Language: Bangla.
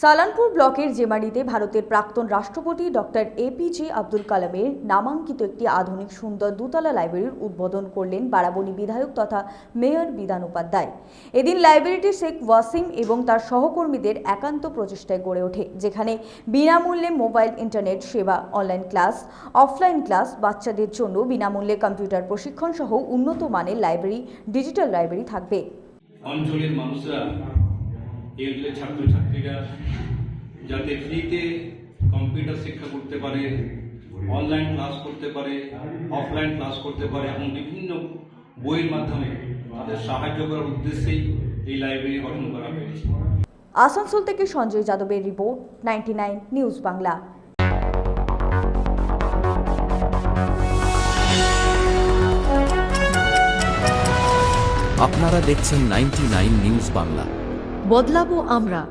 সালানপুর ব্লকের জেমারিতে ভারতের প্রাক্তন রাষ্ট্রপতি ডক্টর এপিজে আব্দুল কালামের নামাঙ্কিত একটি আধুনিক সুন্দর দোতলা লাইব্রেরির উদ্বোধন করলেন বারাবণী বিধায়ক তথা মেয়র বিধান উপাধ্যায়। এদিন লাইব্রেরিটি শেখ ওয়াসিম এবং তার সহকর্মীদের একান্ত প্রচেষ্টায় গড়ে ওঠে, যেখানে বিনামূল্যে মোবাইল ইন্টারনেট সেবা, অনলাইন ক্লাস, অফলাইন ক্লাস, বাচ্চাদের জন্য বিনামূল্যে কম্পিউটার প্রশিক্ষণ সহ উন্নত মানের লাইব্রেরি, ডিজিটাল লাইব্রেরি থাকবে। অঞ্চলের মানুষরা এই অঞ্চলের ছাত্রছাত্রীরা যাতে ফ্রিতে কম্পিউটার শিক্ষা করতে পারে অনলাইন ক্লাস করতে পারে অফলাইন ক্লাস করতে পারে এবং বিভিন্ন বইয়ের মাধ্যমে তাদের সাহায্য করার উদ্দেশ্যেই এই লাইব্রেরি গঠন করা হয়েছে। আসানসোল থেকে সঞ্জয় যাদবের রিপোর্ট নাইনটি নিউজ বাংলা আপনারা দেখছেন নাইনটি নিউজ বাংলা বদলাবো আমরা।